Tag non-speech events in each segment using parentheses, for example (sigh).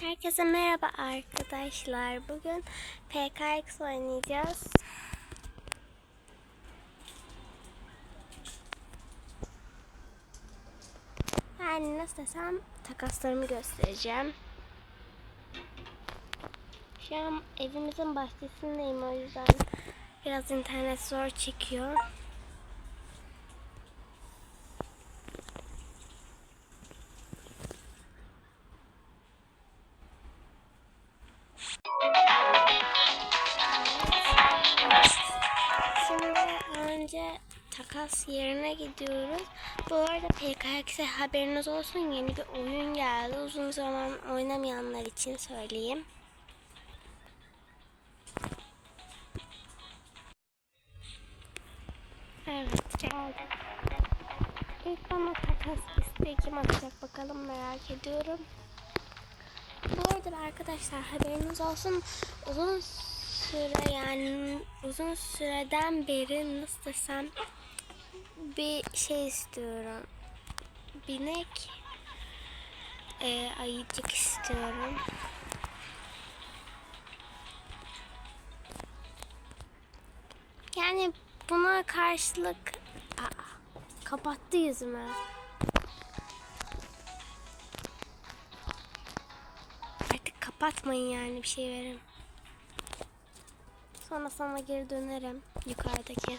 Herkese merhaba arkadaşlar. Bugün PKX oynayacağız. Yani nasıl desem takaslarımı göstereceğim. Şu an evimizin bahçesindeyim o yüzden biraz internet zor çekiyor. Gidiyoruz. Bu arada PKX'e haberiniz olsun yeni bir oyun geldi. Uzun zaman oynamayanlar için söyleyeyim. Evet geldi. İlk bana takas isteği kim atacak bakalım merak ediyorum. Bu arada arkadaşlar haberiniz olsun uzun süre yani uzun süreden beri nasıl desem bir şey istiyorum. Binek e, ayıcık istiyorum. Yani buna karşılık Aa, kapattı yüzümü. Artık kapatmayın yani bir şey verin. Sonra sana geri dönerim yukarıdaki.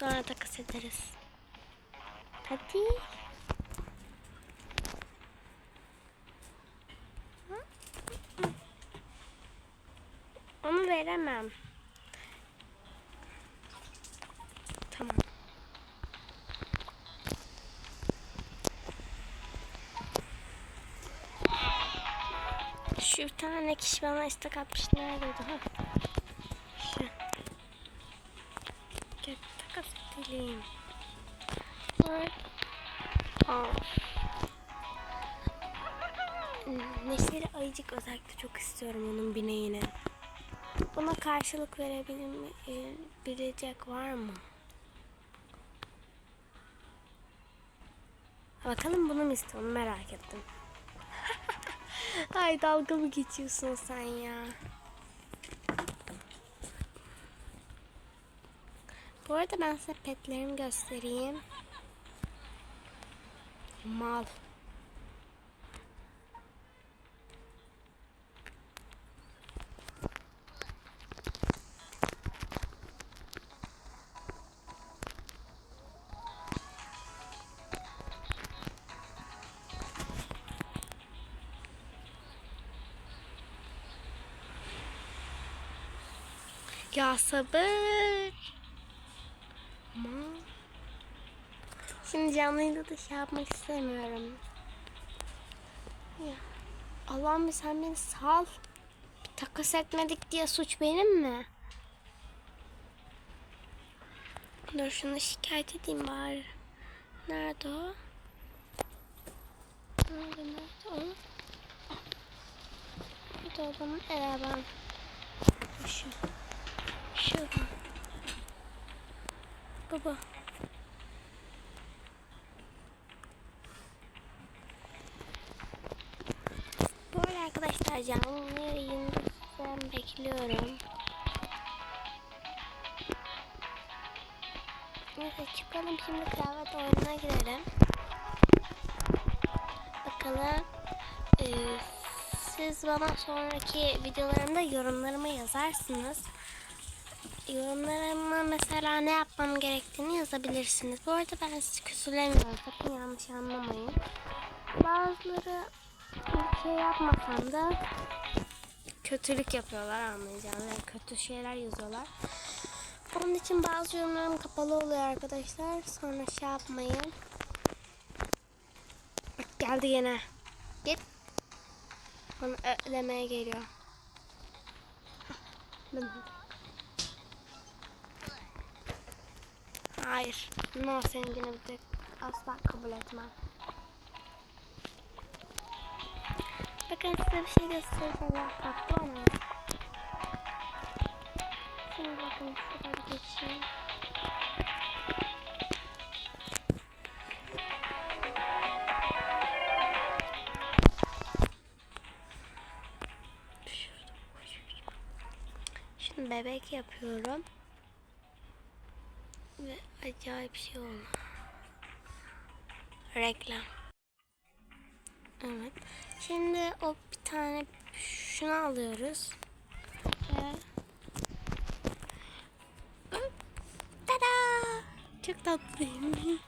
Sonra takas ederiz. Hadi. Onu veremem. Tamam. Şu bir tane kişi bana istek atmış. Neredeydi? Ha? Edelim. Var. Aa. Neşeli ayıcık özellikle çok istiyorum onun bineğine. Buna karşılık verebilecek var mı? Bakalım bunu mu istiyorum merak ettim. (laughs) Ay dalga mı geçiyorsun sen ya? Bu arada ben size petlerimi göstereyim. Mal. Ya sabır. Aman. Şimdi canlıyla da şey yapmak istemiyorum. Ya. Allah'ım sen beni sal. Bir takas etmedik diye suç benim mi? Dur şunu şikayet edeyim bari. Nerede o? Nerede nerede o? Bir de o zaman evet ben. Şu. Şuradan. Baba. Bu arada arkadaşlar canlı yayında sizden bekliyorum. Neyse çıkalım şimdi kıyafet oyununa girelim. Bakalım e, siz bana sonraki videolarımda yorumlarımı yazarsınız yorumlarıma mesela ne yapmam gerektiğini yazabilirsiniz. Bu arada ben sizi kötülemiyorum. Sakın yanlış anlamayın. Bazıları bir şey yapmasam da kötülük yapıyorlar anlayacağınız. Yani kötü şeyler yazıyorlar. Onun için bazı yorumlarım kapalı oluyor arkadaşlar. Sonra şey yapmayın. Bak geldi yine. Git. Bana ölemeye geliyor. Ben Hayır. No seninkini bir tek asla kabul etmem. Bakın size bir şey göstereceğim. Farklı ama. Şimdi bakın şurada geçeyim. Şimdi bebek yapıyorum. Ve acayip şey oldu. Reklam. Evet. Şimdi o bir tane şunu alıyoruz. Ve Tada! Çok tatlıyım.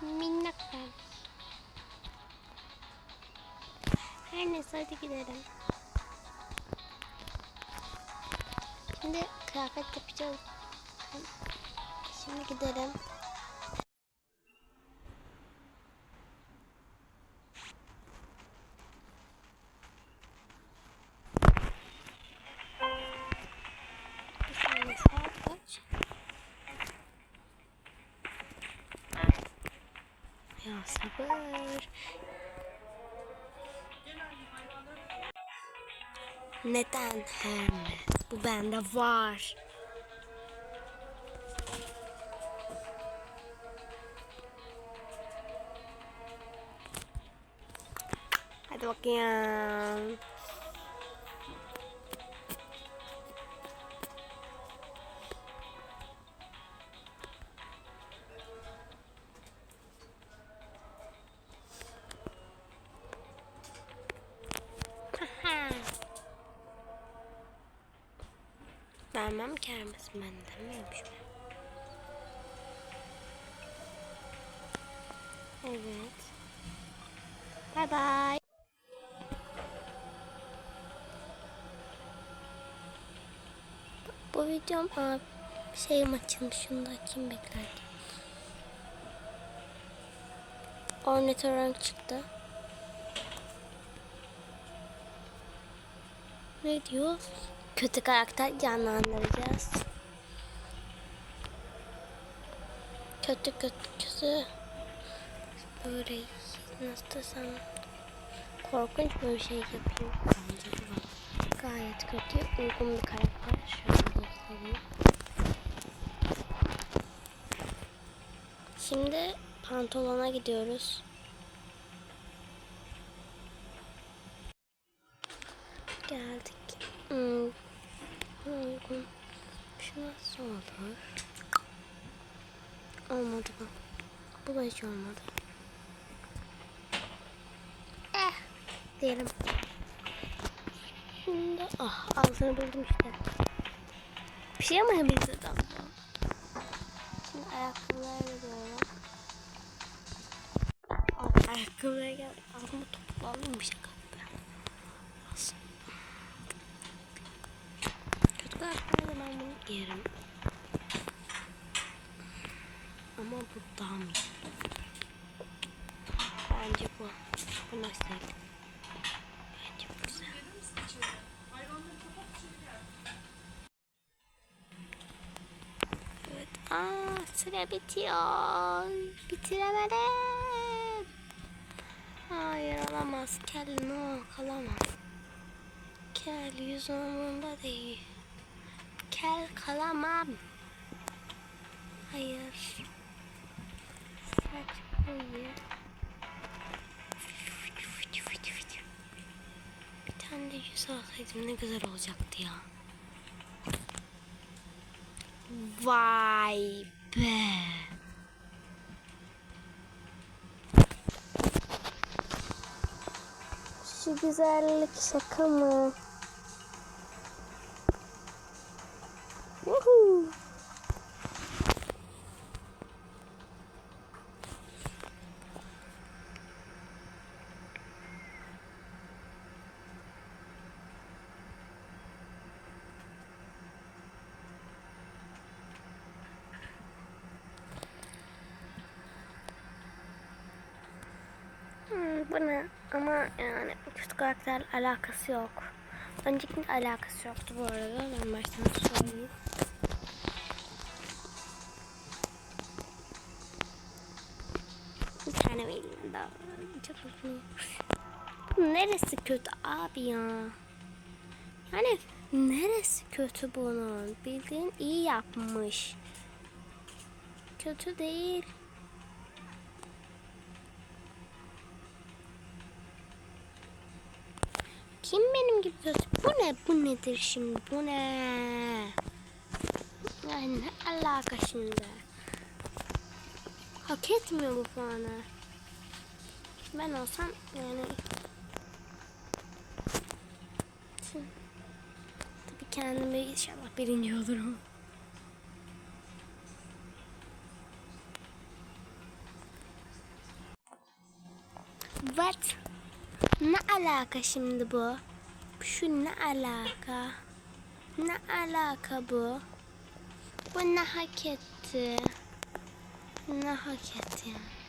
Minnak ben. Her neyse hadi gidelim. Şimdi kıyafet yapacağız. Şimdi gidelim. Ya sabır. Neden Hermes? Bu bende var. Hadi bakayım. Vermem kermes benden miymiş ben? Evet. Bye bye. Bu videom aa, şeyim açılmış. Şunu da açayım beklerken. Ornitorenk çıktı. Ne diyor? Kötü karakter canlandıracağız. Kötü kötü kötü. Böyle nasıl desem korkunç bir şey yapayım. Gayet kötü, uygun bir karakter. Şöyle göstereyim. Şimdi pantolona gidiyoruz. Geldik. Hmm. Uygun. Şu nasıl olur? Olmadı bu. Bu da hiç olmadı. Eh. Diyelim. Şimdi ah ağzını buldum işte. Bir şey ama hepimize damla. Şimdi ayakkabılara gidiyorum. Ah, ayakkabılara geldik. Ağzıma toplandım bir şey kaldı. Kötü karakterle ben bunu giyerim. Ama bu daha mı iyi? Bence bu. Bu nasıl? Bence bu güzel. Evet. Aa, süre bitiyor. Bitiremedim. Hayır olamaz. Kel no kalamaz. Kel yüz umurumda değil. Kel kalamam. Hayır. Saç boyu. Bir tane de yüz alsaydım ne güzel olacaktı ya. Vay be. Şu güzellik şaka mı? Ne? Ama yani kötü karakter alakası yok. Öncekinde alakası yoktu bu arada. Ben baştan söyleyeyim. Bir tane vereyim daha. Çok. Bu neresi kötü abi ya? Yani neresi kötü bunun? Bildiğin iyi yapmış. Kötü değil. Kim benim gibi göz? Bu ne? Bu nedir şimdi? Bu ne? Yani ne alaka şimdi? Hak etmiyor bu puanı. Ben olsam yani tabii kendimi inşallah birinci olurum. What? Alaka şimdi bu? Şu ne alaka? Ne alaka bu? Bu ne hak etti? Ne hak etti yani?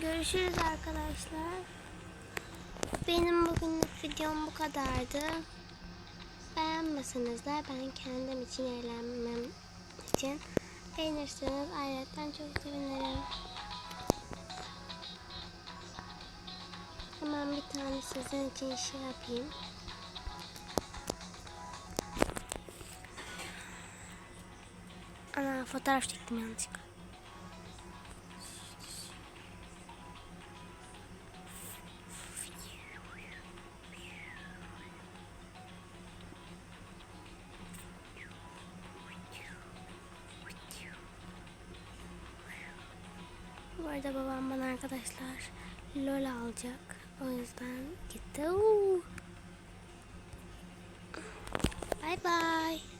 Görüşürüz arkadaşlar. Benim bugünlük videom bu kadardı. Beğenmeseniz de ben kendim için eğlenmem için beğenirseniz ayrıca çok sevinirim. Hemen bir tane sizin için şey yapayım. Ana fotoğraf çektim yanlışlıkla. Arada babam bana arkadaşlar LOL alacak. O yüzden gitti. Bye bye.